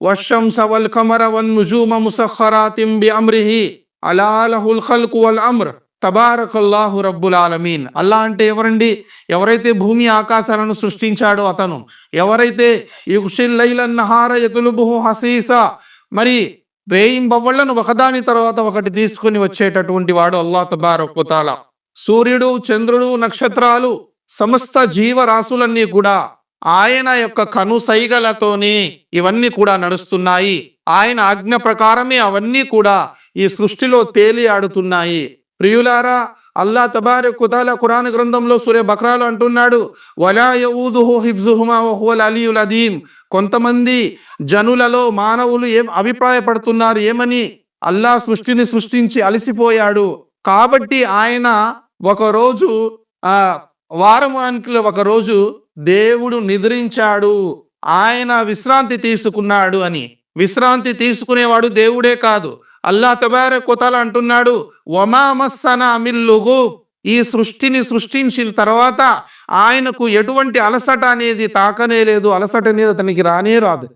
والشمس والقمر والنجوم مسخرات بأمره ألا له الخلق والأمر తబారకల్లాహు రబ్బుల్ ఆలమీన్ అల్లా అంటే ఎవరండి ఎవరైతే భూమి ఆకాశాలను సృష్టించాడో అతను ఎవరైతే యుషిల్లైలన్నహార యతులుబుహు హసీసా మరి రేయింబవ్వళ్లను ఒకదాని తర్వాత ఒకటి తీసుకుని వచ్చేటటువంటి వాడు అల్లా తబారకుతాల సూర్యుడు చంద్రుడు నక్షత్రాలు సమస్త జీవరాశులన్నీ కూడా ఆయన యొక్క కను సైగలతోనే ఇవన్నీ కూడా నడుస్తున్నాయి. ఆయన ఆజ్ఞ ప్రకారమే అవన్నీ కూడా ఈ సృష్టిలో తేలి ఆడుతున్నాయి ప్రియులారా అల్లా తబారి కుతాల ఖురాన్ గ్రంథంలో సూర్య బక్రాలు అంటున్నాడు వలా యఊదుహు హిఫ్జుహుమా వహువల్ అలీయుల్ అదీం కొంతమంది జనులలో మానవులు ఏం అభిప్రాయపడుతున్నారు ఏమని? అల్లా సృష్టిని సృష్టించి అలసిపోయాడు. కాబట్టి ఆయన ఒకరోజు ఆ వారమానికి ఒక రోజు దేవుడు నిద్రించాడు. ఆయన విశ్రాంతి తీసుకున్నాడు అని. విశ్రాంతి తీసుకునేవాడు దేవుడే కాదు. అల్లా తబారే కొతల అంటున్నాడు వమామస్సన అమిల్లుగు ఈ సృష్టిని సృష్టించిన తర్వాత ఆయనకు ఎటువంటి అలసట అనేది తాకనే లేదు. అలసట అనేది అతనికి రానే రాదు.